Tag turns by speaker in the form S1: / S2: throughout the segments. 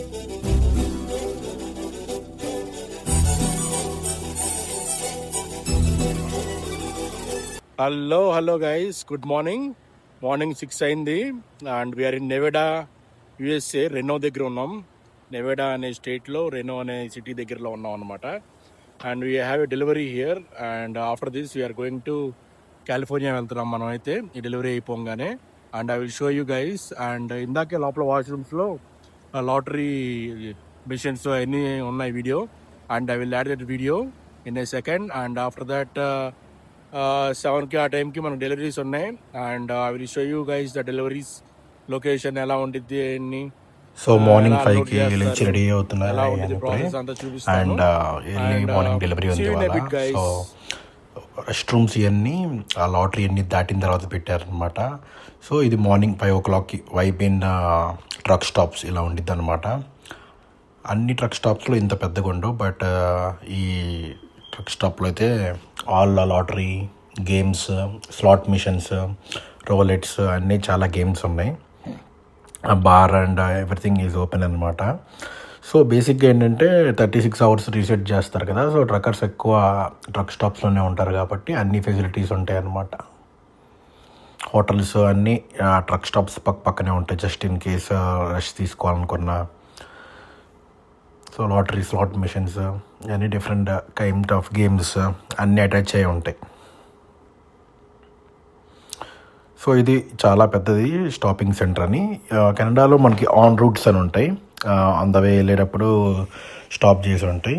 S1: Hello hello guys good morning morning six అయింది. And we are in Nevada USA Reno దగ్గర ఉన్నాం. నెవెడా అనే స్టేట్లో రెనో అనే సిటీ దగ్గరలో ఉన్నాం అనమాట and we have a delivery here and after this we are going to California వెళ్తున్నాం మనం అయితే. ఈ డెలివరీ అయిపోగానే. And I will show you guys and ఇందాకే లోపల వాష్రూమ్స్లో లాటరీ మిషన్స్ అన్నీ ఉన్నాయి video. And I will add that video in a second. And after that సెవెన్కి ఆ టైంకి మనకు డెలివరీస్ ఉన్నాయి. And I will show you guys the deliveries location ఎలా ఉండిద్ది అన్ని
S2: సో మార్నింగ్
S1: ఫైవ్కి
S2: లేచి రెడీ అవుతున్నారు
S1: ఉంటుంది
S2: అండ్ మార్నింగ్ డెలివరీ ఉంది. సో రెస్ట్ రూమ్స్ ఇవన్నీ ఆ లాటరీ అన్నీ దాటిన తర్వాత పెట్టారనమాట సో ఇది మార్నింగ్ ఫైవ్ ఓ క్లాక్కి వైప్ ట్రక్ స్టాప్స్ ఇలా ఉండిద్ది అనమాట అన్ని ట్రక్ స్టాప్స్లో ఇంత పెద్దగా ఉండవు బట్ ఈ ట్రక్ స్టాప్లో అయితే all lottery games slot machines roulettes అన్నీ చాలా గేమ్స్ ఉన్నాయి. Bar and everything is open అనమాట సో బేసిక్గా ఏంటంటే థర్టీ సిక్స్ అవర్స్ రీసెట్ చేస్తారు కదా సో ట్రక్కర్స్ ఎక్కువ ట్రక్ స్టాప్స్లోనే ఉంటారు కాబట్టి అన్ని ఫెసిలిటీస్ ఉంటాయి అన్నమాట హోటల్స్ అన్నీ ట్రక్ స్టాప్స్ పక్క పక్కనే ఉంటాయి జస్ట్ ఇన్ కేస్ రష్ తీసుకోవాలనుకున్న. సో లాటరీ స్లాట్ మిషన్స్ అన్ని డిఫరెంట్ కైండ్ ఆఫ్ గేమ్స్ అన్నీ అటాచ్ అయి ఉంటాయి. సో ఇది చాలా పెద్దది స్టాపింగ్ సెంటర్ అని. కెనడాలో మనకి ఆన్ రూట్స్ అని ఉంటాయి. ఆన్ ద వే వెళ్ళేటప్పుడు స్టాప్ చేసి ఉంటాయి.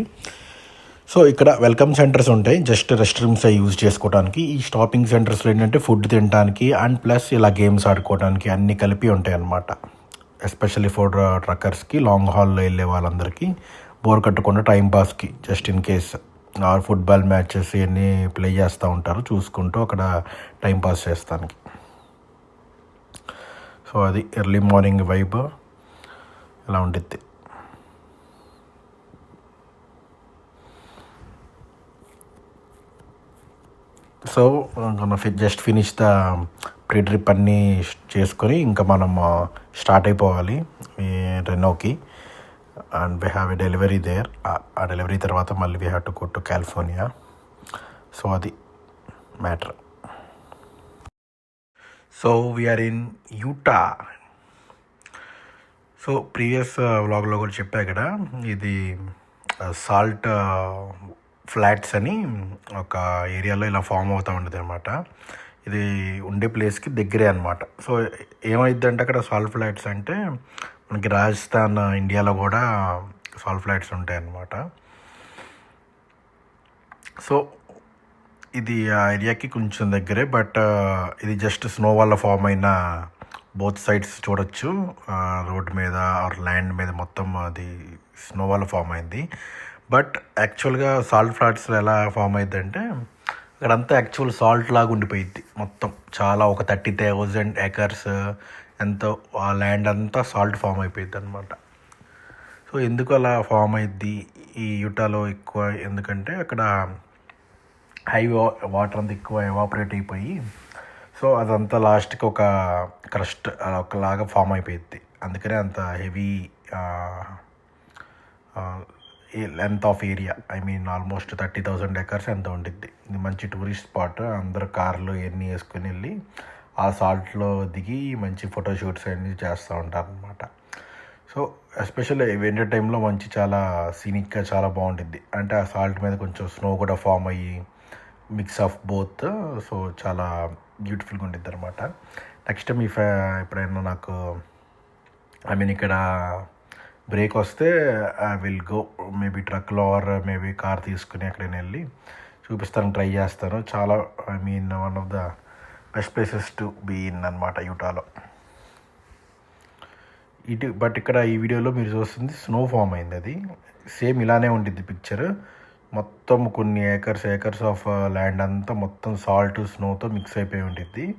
S2: సో ఇక్కడ వెల్కమ్ సెంటర్స్ ఉంటాయి. జస్ట్ రెస్ట్ రూమ్స్ యూజ్ చేసుకోవడానికి ఈ స్టాపింగ్ సెంటర్స్లో ఏంటంటే ఫుడ్ తినడానికి అండ్ ప్లస్ ఇలా గేమ్స్ ఆడుకోవడానికి అన్నీ కలిపి ఉంటాయి అన్నమాట. ఎస్పెషల్లీ ఫోర్ ట్రక్కర్స్కి లాంగ్ హాల్లో వెళ్ళే వాళ్ళందరికీ బోర్ కట్టకుండా time పాస్కి just in case. Or football matches ఇవన్నీ ప్లే చేస్తూ ఉంటారు చూసుకుంటూ అక్కడ టైం పాస్ చేస్తానికి. సో అది ఎర్లీ మార్నింగ్ వైబ్. అలా ఉండిద్ది. So just finish the pre trip అన్నీ చేసుకొని ఇంకా మనం స్టార్ట్ అయిపోవాలి. రెనోకి and we have a delivery there ఆ డెలివరీ తర్వాత మళ్ళీ we have to go to California so అది matter so we are in Utah so previous వ్లాగ్లో కూడా చెప్పా ఇక్కడ ఇది సాల్ట్ ఫ్లాట్స్ అని ఒక ఏరియాలో ఇలా ఫామ్ అవుతూ ఉంటుంది అనమాట ఇది ఉండే ప్లేస్కి దగ్గరే అనమాట సో ఏమైందంటే అక్కడ సాల్ట్ ఫ్లాట్స్ అంటే మనకి రాజస్థాన్ ఇండియాలో కూడా సాల్ట్ ఫ్లాట్స్ ఉంటాయి అన్నమాట సో ఇది ఆ ఏరియాకి కొంచెం దగ్గరే బట్ ఇది జస్ట్ స్నో వల్ల ఫామ్ అయిన బోత్ సైడ్స్ చూడొచ్చు. రోడ్ మీద ఆర్ ల్యాండ్ మీద మొత్తం అది స్నో ఫామ్ అయింది. బట్ యాక్చువల్గా సాల్ట్ ఫ్లాట్స్లో ఎలా ఫామ్ అయింది అంటే అక్కడంతా యాక్చువల్ సాల్ట్ లాగా ఉండిపోయింది మొత్తం. చాలా ఒక థర్టీ థౌజండ్ ఎకర్స్ ఎంతో ఆ ల్యాండ్ అంతా సాల్ట్ ఫామ్ అయిపోయింది అనమాట సో ఎందుకు అలా ఫామ్ అయింది ఈ యూటాలో ఎక్కువ? ఎందుకంటే అక్కడ హై వా- వాటర్ అంతా ఎక్కువ ఎవాపరేట్ అయిపోయి సో అదంతా లాస్ట్కి ఒక క్రస్ట్ ఒకలాగా ఫామ్ అయిపోయింది అందుకనే అంత heavy length of area. I mean almost thirty thousand acres ఎంత ఉండిద్ది. ఇది మంచి టూరిస్ట్ స్పాట్. అందరు కార్లు ఇవన్నీ వేసుకుని వెళ్ళి ఆ సాల్ట్లో దిగి మంచి ఫోటోషూట్స్ అన్నీ చేస్తూ ఉంటారు అనమాట సో ఎస్పెషల్లీ వింటర్ టైంలో మంచి చాలా సీనిక్గా చాలా బాగుంటుంది అంటే ఆ సాల్ట్ మీద కొంచెం స్నో కూడా ఫామ్ అయ్యి మిక్స్ ఆఫ్ బోత్. సో చాలా బ్యూటిఫుల్గా ఉంటుంది అనమాట నెక్స్ట్ మీ ఫ్యా ఎప్పుడైనా నాకు ఐ మీన్ ఇక్కడ బ్రేక్ వస్తే ఐ విల్ గో మేబీ ట్రక్లో ఆర్ మేబీ కార్ తీసుకుని ఎక్కడైనా వెళ్ళి చూపిస్తాను ట్రై చేస్తాను. చాలా I mean one of the best places to be in అనమాట యూటాలో. ఇటు బట్ ఇక్కడ ఈ వీడియోలో మీరు చూస్తుంది స్నో ఫామ్ అయింది అది. సేమ్ ఇలానే ఉంటుంది పిక్చర్. మొత్తం కొన్ని ఏకర్స్ ఏకర్స్ ఆఫ్ ల్యాండ్ అంతా మొత్తం సాల్ట్ స్నోతో మిక్స్ అయిపోయి ఉంటుంది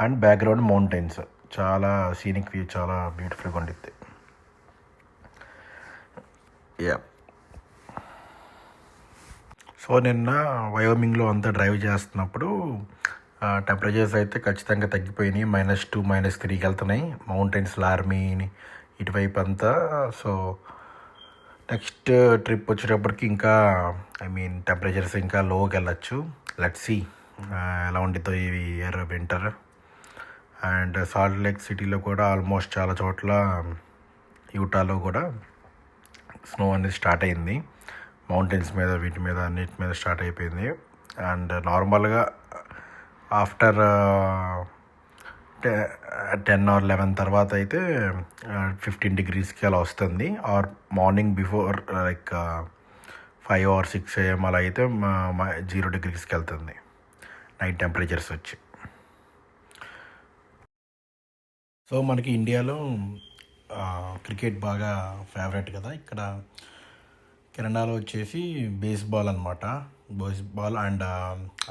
S2: అండ్ బ్యాక్గ్రౌండ్ మౌంటైన్స్ చాలా సీనిక్ వ్యూ చాలా బ్యూటిఫుల్గా ఉంటుంది యా సో నిన్న వయోమింగ్లో అంతా డ్రైవ్ చేస్తున్నప్పుడు టెంపరేచర్స్ అయితే ఖచ్చితంగా తగ్గిపోయినాయి. మైనస్ టూ మైనస్ త్రీకి వెళ్తున్నాయి. మౌంటైన్స్ లార్మీని ఇటువైపు అంతా. సో నెక్స్ట్ ట్రిప్ వచ్చేటప్పటికి ఇంకా ఐ మీన్ టెంపరేచర్స్ ఇంకా లోకి వెళ్ళచ్చు. లెట్ సి ఎలా ఉండితో ఈ year winter and salt lake సిటీలో కూడా ఆల్మోస్ట్ చాలా చోట్ల యూటాలో కూడా స్నో అనేది స్టార్ట్ అయింది. మౌంటైన్స్ మీద వీటి మీద అన్నిటి మీద స్టార్ట్ అయిపోయింది. అండ్ నార్మల్గా ఆఫ్టర్ టెన్ ఆర్ లెవెన్ తర్వాత అయితే uh, ఫిఫ్టీన్ డిగ్రీస్కి అలా వస్తుంది. Or morning before like five or six AM అలా అయితే జీరో డిగ్రీస్కి వెళ్తుంది. నైట్ టెంపరేచర్స్ వచ్చి. సో మనకి ఇండియాలో uh, క్రికెట్ బాగా ఫేవరెట్ కదా. ఇక్కడ కెనడాలో వచ్చేసి బేస్బాల్ అనమాట బేస్బాల్ అండ్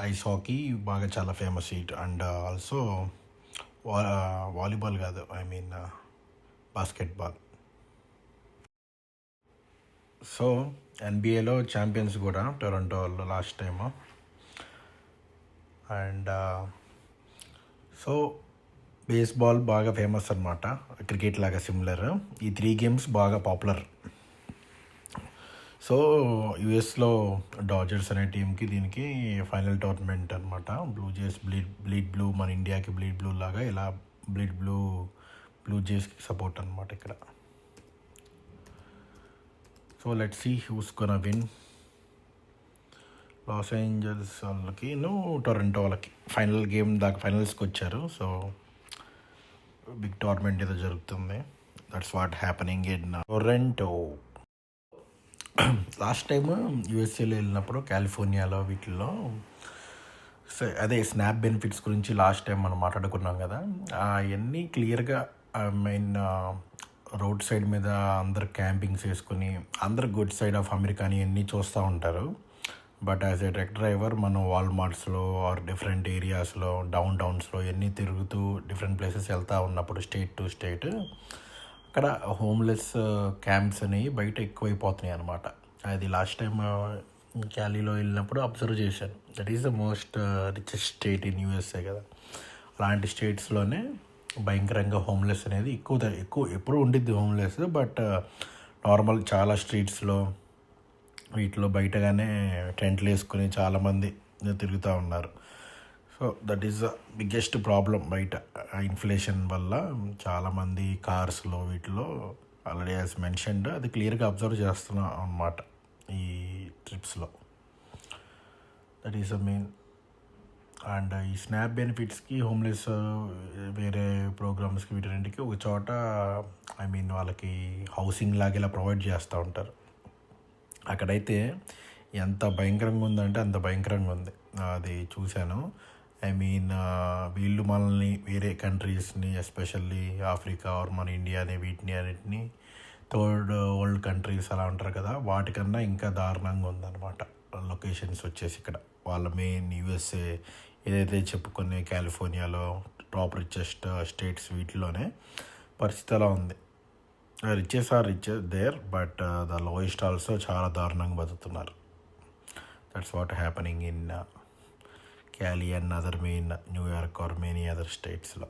S2: ఐస్ హాకీ బాగా చాలా ఫేమస్ ఇట్ అండ్ ఆల్సో వా వాలీబాల్ కాదు ఐ మీన్ బాస్కెట్బాల్. సో ఎన్బిఏలో ఛాంపియన్స్ కూడా టొరంటో వాళ్ళు last time. And so baseball బాగా ఫేమస్ అనమాట క్రికెట్ లాగా సిమిలర్. ఈ త్రీ గేమ్స్ బాగా పాపులర్. సో యుఎస్లో డాజర్స్ అనే టీంకి దీనికి ఫైనల్ టోర్నమెంట్ అనమాట blue Jays bleed bleed blue మన ఇండియాకి బ్లీడ్ బ్లూ లాగా ఇలా బ్లీడ్ బ్లూ బ్లూ జేస్కి సపోర్ట్ అనమాట ఇక్కడ. So let see who's gonna win. Los Angeles వాళ్ళకి టొరంటో వాళ్ళకి. ఫైనల్ గేమ్ దాకా ఫైనల్స్కి వచ్చారు. సో బిగ్ టోర్నమెంట్ ఏదో జరుగుతుంది. That's what happening in Toronto. Last time యూఎస్ఏలో వెళ్ళినప్పుడు కాలిఫోర్నియాలో వీటిల్లో అదే స్నాప్ బెనిఫిట్స్ గురించి లాస్ట్ టైం మనం మాట్లాడుకున్నాం కదా. అవన్నీ క్లియర్గా ఐ మీన్ రోడ్ సైడ్ మీద అందరు క్యాంపింగ్స్ వేసుకుని అందరు గుడ్ సైడ్ ఆఫ్ అమెరికాని అన్నీ చూస్తూ ఉంటారు. But as a truck driver మనం వాల్మార్ట్స్లో ఆర్ డిఫరెంట్ ఏరియాస్లో డౌన్ టౌన్స్లో ఎన్ని తిరుగుతూ డిఫరెంట్ ప్లేసెస్ వెళ్తూ ఉన్నప్పుడు స్టేట్ టు స్టేట్ అక్కడ హోమ్లెస్ క్యాంప్స్ అనేవి బయట ఎక్కువైపోతున్నాయి అనమాట అది లాస్ట్ టైం క్యాలీలో వెళ్ళినప్పుడు అబ్జర్వ్ చేశాను. That is the most richest state in USA కదా. అలాంటి స్టేట్స్లోనే భయంకరంగా హోమ్లెస్ అనేది ఎక్కువ త- ఎక్కువ ఎప్పుడు ఉండిద్ది హోమ్లెస్ బట్ నార్మల్ చాలా స్ట్రీట్స్లో వీటిలో బయటగానే టెంట్లు వేసుకుని చాలామంది తిరుగుతూ ఉన్నారు. So that is the biggest problem బయట ఇన్ఫ్లేషన్ వల్ల చాలామంది కార్స్లో వీటిలో ఆల్రెడీ యాజ్ మెన్షన్డ్ అది క్లియర్గా అబ్జర్వ్ చేస్తున్నాం అన్నమాట ఈ ట్రిప్స్లో that is a main and ఈ స్నాప్ బెనిఫిట్స్కి హోమ్లెస్ వేరే ప్రోగ్రామ్స్కి వీటన్నిటికి ఒక చోట ఐ మీన్ వాళ్ళకి హౌసింగ్ లాగా ఇలా ప్రొవైడ్ చేస్తూ ఉంటారు. అక్కడైతే ఎంత భయంకరంగా ఉందంటే అంత భయంకరంగా ఉంది. అది చూశాను. ఐ మీన్ uh, వీళ్ళు మనల్ని వేరే కంట్రీస్ని ఎస్పెషల్లీ ఆఫ్రికా ఆర్ మన ఇండియా అనే వీటిని అన్నిటిని థర్డ్ వరల్డ్ కంట్రీస్ అలా ఉంటారు కదా వాటికన్నా ఇంకా దారుణంగా ఉందన్నమాట. లొకేషన్స్ వచ్చేసి ఇక్కడ. వాళ్ళ మెయిన్ యూఎస్ఏ ఏదైతే చెప్పుకునే కాలిఫోర్నియాలో టాప్ రిచెస్ట్ స్టేట్స్ వీటిలోనే పరిస్థితి అలా ఉంది. Riches are riches there but uh, the lowest also చాలా దారుణంగా బతుకుతున్నారు. That's what happening in Cali and other main New York or many other స్టేట్స్లో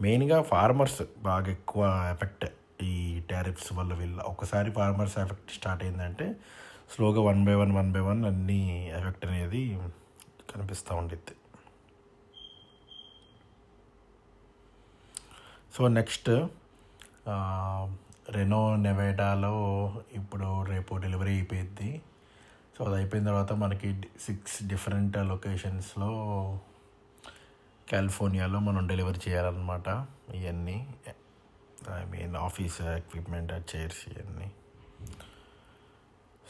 S2: మెయిన్గా ఫార్మర్స్ బాగా ఎక్కువ ఎఫెక్ట్ ఈ టారిఫ్స్ వల్ల వీళ్ళ ఒకసారి ఫార్మర్స్ ఎఫెక్ట్ స్టార్ట్ అయిందంటే స్లోగా one by one one by one అన్నీ ఎఫెక్ట్ అనేది కనిపిస్తూ ఉండిద్ది. సో నెక్స్ట్ రెనో నెవేడాలో ఇప్పుడు రేపు డెలివరీ అయిపోయింది సో అది అయిపోయిన తర్వాత మనకి సిక్స్ డిఫరెంట్ లొకేషన్స్లో కాలిఫోర్నియాలో మనం డెలివరీ చేయాలన్నమాట ఇవన్నీ I mean office equipment chairs ఇవన్నీ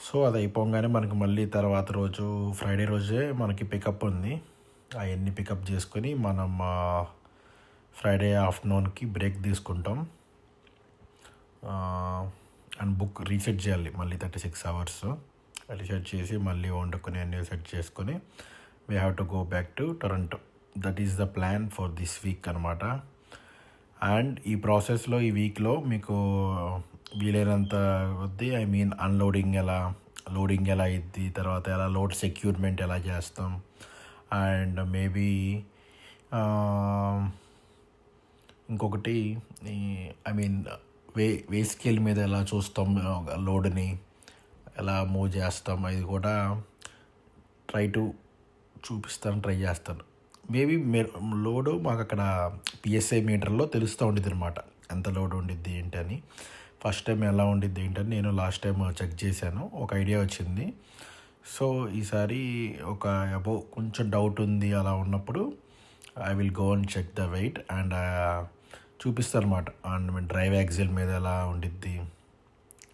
S2: సో అది అయిపోగానే మనకి మళ్ళీ తర్వాత రోజు ఫ్రైడే రోజే మనకి పికప్ ఉంది. అవన్నీ పికప్ చేసుకొని మనం ఫ్రైడే ఆఫ్టర్నూన్కి బ్రేక్ తీసుకుంటాం. అండ్ బుక్ రీసెట్ చేయాలి మళ్ళీ థర్టీ సిక్స్ అవర్స్. రీసెట్ చేసి మళ్ళీ వండుకొని అన్నీ సెట్ చేసుకొని we have to go back to Toronto that is the plan for this week అనమాట అండ్ ఈ ప్రాసెస్లో ఈ వీక్లో మీకు వీలైనంత కొద్దీ ఐ మీన్ అన్లోడింగ్ ఎలా లోడింగ్ ఎలా అయింది తర్వాత ఎలా లోడ్ సెక్యూర్మెంట్ ఎలా చేస్తాం అండ్ మేబీ ఇంకొకటి I mean weigh weigh scale మీద ఎలా చూస్తాం లోడ్ని ఎలా మూవ్ చేస్తాం. అది కూడా ట్రై టు చూపిస్తాను ట్రై చేస్తాను. మేబీ లోడు మాకు అక్కడ పిఎస్ఐ మీటర్లో తెలుస్తూ ఉండిద్ది అనమాట ఎంత లోడ్ ఉండిద్ది ఏంటి అని. ఫస్ట్ టైం ఎలా ఉండిద్ది ఏంటని నేను లాస్ట్ టైం చెక్ చేశాను. ఒక ఐడియా వచ్చింది. సో ఈసారి ఒక అబో కొంచెం డౌట్ ఉంది అలా ఉన్నప్పుడు I will go and check the weight and చూపిస్తారు అనమాట అండ్ డ్రైవ్ యాక్సిల్ మీద ఎలా ఉండిద్ది.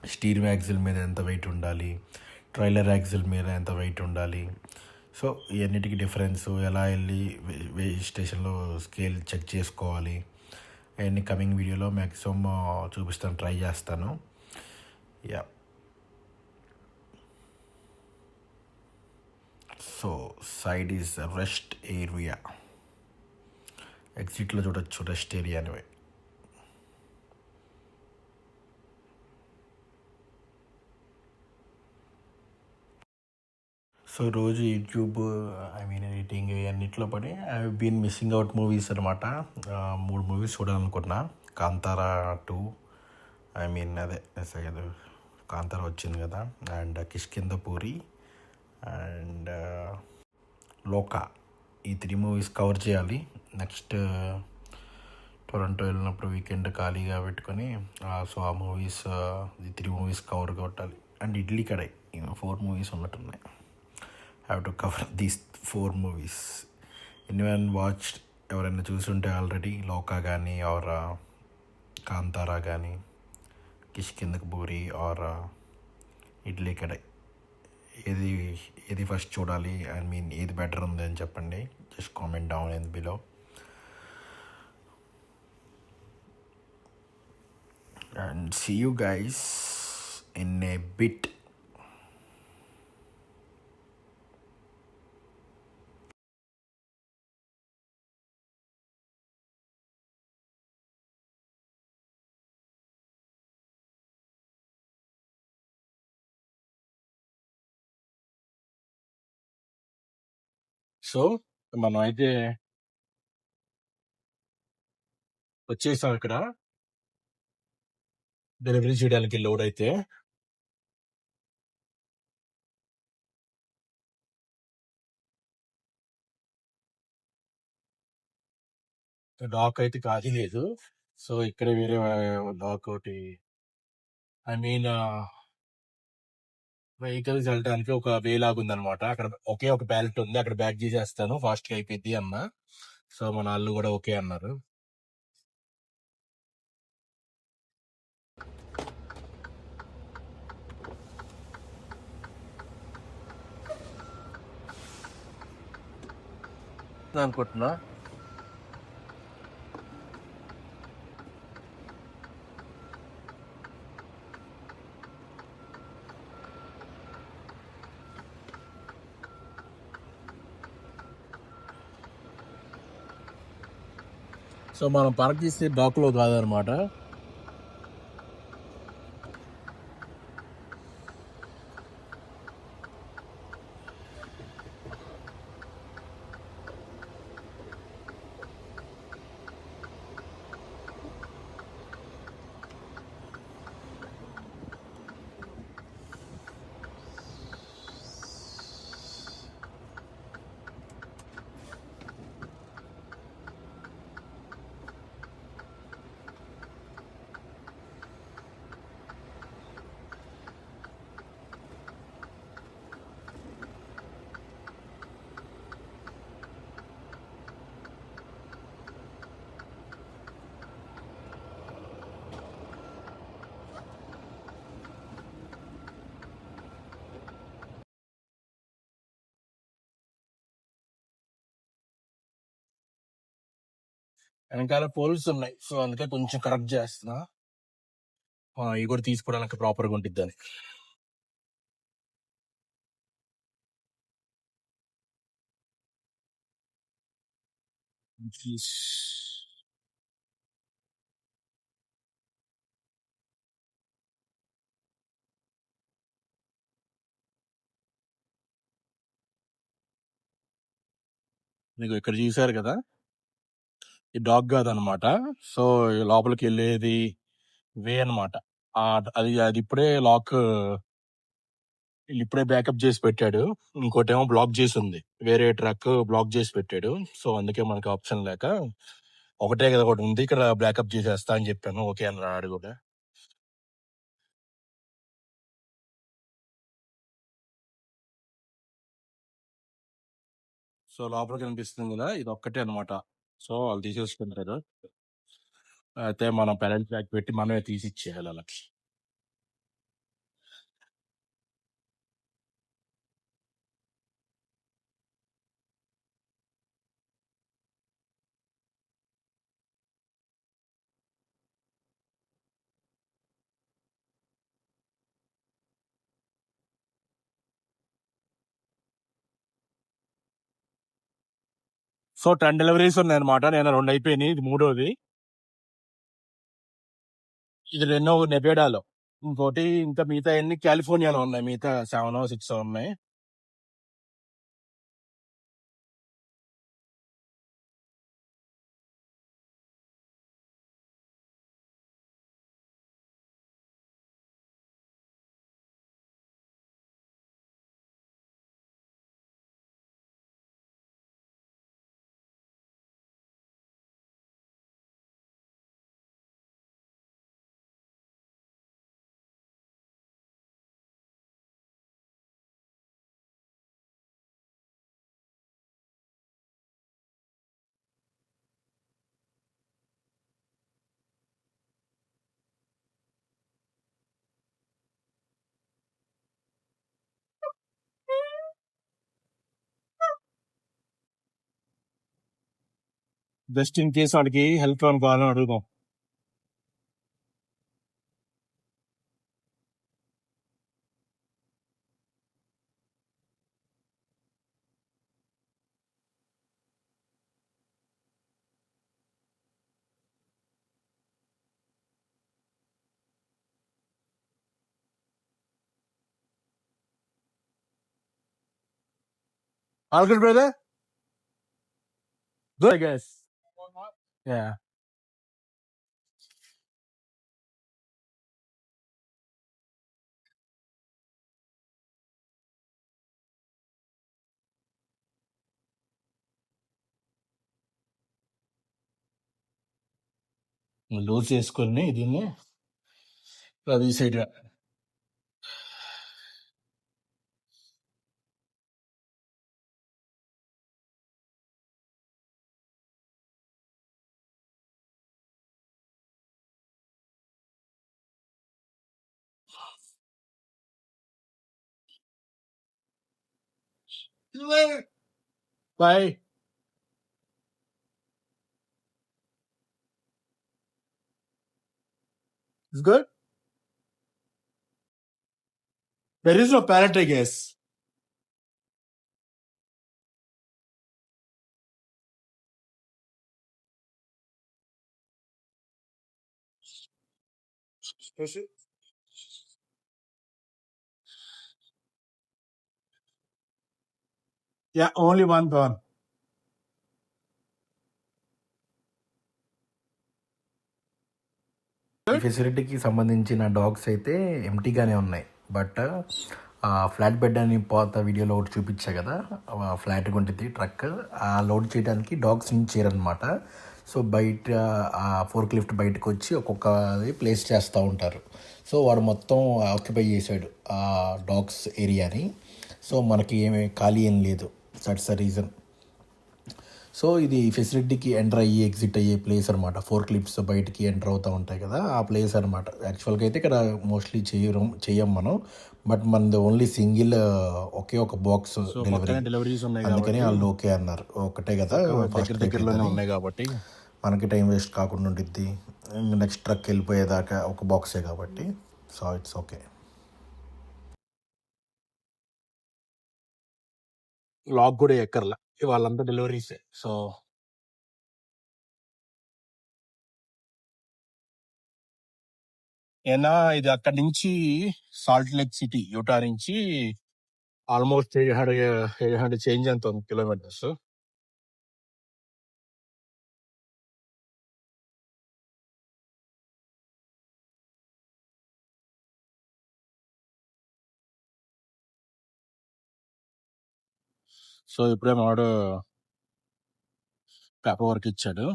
S2: స్టీల్ యాక్సిల్ మీద ఎంత వెయిట్ ఉండాలి? ట్రైలర్ యాక్సిల్ మీద ఎంత వెయిట్ ఉండాలి? సో ఇవన్నిటికీ డిఫరెన్స్ ఎలా వెళ్ళి వే స్టేషన్లో స్కేల్ చెక్ చేసుకోవాలి. అవన్నీ కమింగ్ వీడియోలో మ్యాక్సిమం చూపిస్తాను ట్రై చేస్తాను. Yeah. So side is rest area. ఎగ్జిట్లో చూడొచ్చు రెస్ట్ ఏరియా అనివే. సో రోజు యూట్యూబ్ ఐ మీన్ ఎడిటింగ్ అన్నిట్లో పడి I been missing out movies అనమాట మూడు మూవీస్ చూడాలనుకున్నా కాంతారా టూ ఐ మీన్ అదే ఎస్ కాంతార వచ్చింది కదా. And Kishkindhapuri and Lokah. ఈ త్రీ మూవీస్ కవర్ చేయాలి. నెక్స్ట్ టొరంటో వెళ్ళినప్పుడు వీకెండ్ ఖాళీగా పెట్టుకొని సో ఆ మూవీస్ ఈ త్రీ మూవీస్ కవర్ కొట్టాలి. And Idli Kadai four movies ఉన్నట్టున్నాయి. Have to cover these four movies anyone watched ఎవరైనా చూసుంటే ఆల్రెడీ లోకా కానీ ఆర్ కాంతారా కానీ కిష్కిందకు బూరి ఆర్ ఇడ్లీ కడై ఏది ఏది ఫస్ట్ చూడాలి ఐ మీన్ ఏది బెటర్ ఉంది అని చెప్పండి. Just comment down in below and see you guys in a bit
S1: so మనం అయితే వచ్చేసాం ఇక్కడ. డెలివరీ చేయడానికి లోడ్ అయితే. డాక్ అయితే ఖాళీ లేదు. సో ఇక్కడ వేరే డాక్ ఒకటి. ఐ మీన్ వెహికల్స్ వెళ్ళడానికి ఒక వే లాగా ఉందన్నమాట అక్కడ ఒకే ఒక బ్యాలెట్ ఉంది. అక్కడ బ్యాక్ చేసేస్తాను. ఫాస్ట్గా అయిపోద్ది అన్న సో మన వాళ్ళు కూడా ఓకే అన్నారు. అనుకుంటున్నా? సో మనం పార్క్ చేసే డాక్లో కాదనమాట. వెనకాల పోల్స్ ఉన్నాయి. సో అందుకే కొంచెం కరెక్ట్ చేస్తున్నా. ఇవి కూడా తీసుకోవడానికి ప్రాపర్గా ఉంటుందని ఉంటుంది అని. మీకు ఇక్కడ చూసారు కదా? ఈ డాగ్ కాదనమాట. సో ఈ లోపలికి వెళ్ళేది వే అన్నమాట అది అది ఇప్పుడే లాక్ ఇప్పుడే బ్యాకప్ చేసి పెట్టాడు. ఇంకోటేమో బ్లాక్ చేసి ఉంది వేరే ట్రక్ బ్లాక్ చేసి పెట్టాడు. సో అందుకే మనకి ఆప్షన్ లేక ఒకటే కదా ఒకటి ఉంది. ఇక్కడ బ్యాకప్ చేసేస్తా అని చెప్పాను. ఓకే అని రాడు కూడా. సో లోపల కనిపిస్తుంది కదా ఇది ఒక్కటే అన్నమాట సో వాళ్ళు తీసేసుకుంటారు అయితే మనం పేరెంట్స్ బ్యాక్ పెట్టి మనమే తీసి ఇచ్చేయాలి సో టెన్ డెలివరీస్ ఉన్నాయి అనమాట నేను రెండు అయిపోయినాయి. ఇది మూడోది. ఇది ఎన్నో నెబేడాలో. ఇంకోటి ఇంకా మిగతా అన్ని కాలిఫోర్నియాలో ఉన్నాయి. మిగతా సెవెన్ సిక్స్ ఉన్నాయి. జస్ట్ ఇన్ కేస్ వాడికి హెల్ప్ అనుకోవాలని అడుగుదాం All good, brother? Good, I guess. Yeah. Loose చేసుకొని దీన్ని See you later. Bye. It's good. There is no parrot, I guess. Sushi? Yeah, only one gone.
S2: ఈ ఫెసిలిటీకి సంబంధించిన docks అయితే ఎంటీగానే ఉన్నాయి. But ఆ flat bed అని పోత వీడియోలో ఒకటి చూపించా కదా? ఫ్లాట్ ఉంటుంది ట్రక్ ఆ లోడ్ చేయడానికి డాగ్స్ నుంచి సో బయట ఆ ఫోర్క్ లిఫ్ట్ బయటకు వచ్చి ఒక్కొక్కది ప్లేస్ చేస్తూ ఉంటారు. సో వాడు మొత్తం ఆక్యుపై చేశాడు ఆ డాగ్స్ ఏరియాని సో మనకి ఏమీ ఖాళీ ఏం లేదు. దట్స్ ద రీజన్ సో ఇది ఫెసిలిటీకి ఎంటర్ అయ్యి ఎగ్జిట్ అయ్యే ప్లేస్ అనమాట ఫోర్ క్లిప్స్ బయటికి ఎంటర్ అవుతూ ఉంటాయి కదా ఆ ప్లేస్ అనమాట యాక్చువల్గా అయితే ఇక్కడ మోస్ట్లీ చేయడం చెయ్యం మనం. బట్ మనది ఓన్లీ సింగిల్ ఒకే ఒక బాక్స్ డెలివరీ
S1: డెలివరీస్ ఉన్నాయి
S2: అందుకని వాళ్ళు ఓకే అన్నారు. ఒకటే కదా
S1: దగ్గర
S2: ఫస్ట్
S1: దగ్గరలోనే ఉన్నాయి కాబట్టి.
S2: మనకి టైం వేస్ట్ కాకుండా ఉండిద్ది. నెక్స్ట్ ట్రక్ వెళ్ళిపోయేదాకా ఒక బాక్సే కాబట్టి. సో ఇట్స్ ఓకే
S1: లాక్ కూడా ఎక్కర్లా. వాళ్ళంతా డెలివరీసే. సో ఏనా ఇది అక్కడి నుంచి సాల్ట్ లేక్ సిటీ యూటా నుంచి almost eight hundred eight hundred change ఎంత ఉంది కిలోమీటర్స్? సో ఇప్పుడే మావాడు పేపర్ వర్క్ ఇచ్చాడు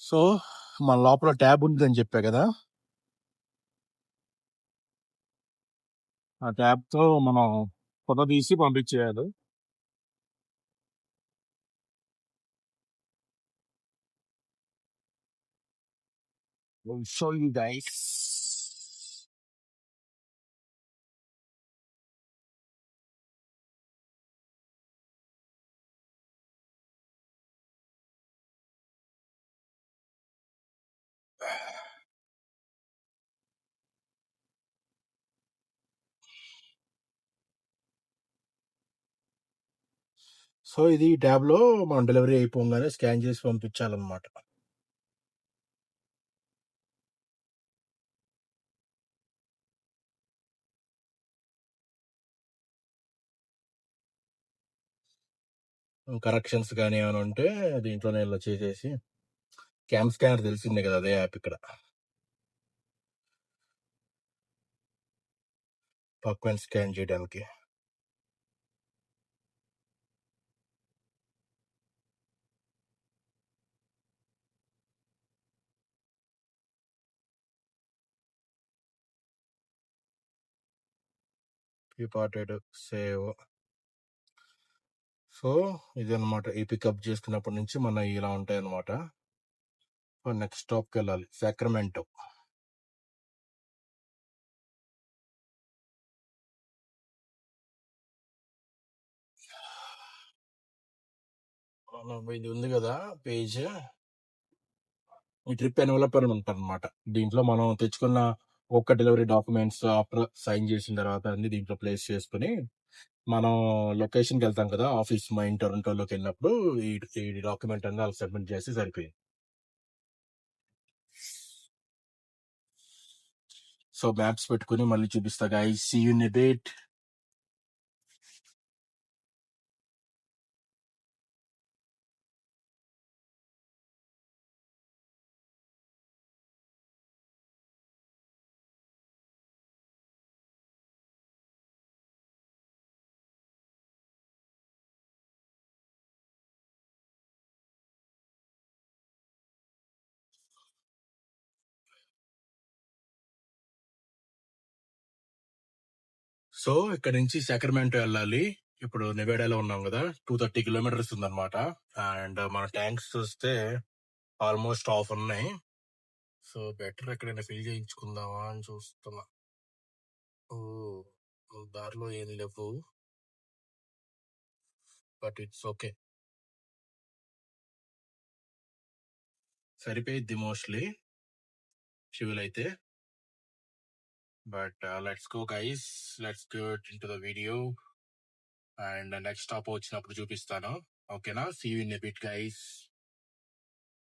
S1: సో మన లోపల ట్యాబ్ ఉందని చెప్పా కదా ఆ ట్యాబ్తో మనం ఫోటో తీసి పంపించేయాలి We'll show you guys. So ఇది ట్యాబ్లో మనం డెలివరీ అయిపోగానే స్కాన్ చేసి పంపించాలన్నమాట. కరెక్షన్స్ కానీ ఏమైనా ఉంటే దీంట్లోనే ఇలా చేసేసి క్యామ్ స్కానర్ తెలిసిందే కదా అదే యాప్ ఇక్కడ. పక్కన స్కాన్ చేయడానికి. Parted save. సో ఇది అనమాట ఈ పికప్ చేసుకున్నప్పటి నుంచి మన ఇలా ఉంటాయి అనమాట నెక్స్ట్ స్టాప్కి వెళ్ళాలి సాక్రమెంటో ఇది ఉంది కదా పేజ్. ఈ ట్రిప్ ఎన్వలపర్ అని ఉంటుంది అనమాట దీంట్లో మనం తెచ్చుకున్న ఒక్క డెలివరీ డాక్యుమెంట్స్ ఆఫ్టర్ సైన్ చేసిన తర్వాత అన్ని దీంట్లో ప్లేస్ చేసుకుని మనం లొకేషన్కి వెళ్తాం కదా ఆఫీస్ మా ఇన్ టొరంటోలోకి వెళ్ళినప్పుడు ఈ ఈ డాక్యుమెంట్ అన్ని వాళ్ళకి సబ్మిట్ చేసి సరిపోయింది. సో మ్యాప్స్ పెట్టుకుని మళ్ళీ చూపిస్తా గాయ సీ యూ నెబేట్ సో ఇక్కడ నుంచి సాక్రమెంటో వెళ్ళాలి. ఇప్పుడు నెవేడాలో ఉన్నాం కదా టూ థర్టీ కిలోమీటర్స్ ఉందన్నమాట. అండ్ మన ట్యాంక్స్ చూస్తే ఆల్మోస్ట్ ఆఫ్ ఉన్నాయి. సో బెటర్ ఎక్కడైనా ఫిల్ చేయించుకుందామా అని చూస్తున్నా. ఓ దారిలో ఏం లేవు. But it's okay. సరిపోయిద్ది మోస్ట్లీ. సివిల్ అయితే but let's go guys let's get in to the video and next stop వచ్చినప్పుడు చూపిస్తాను. ఓకేనా see you in a bit guys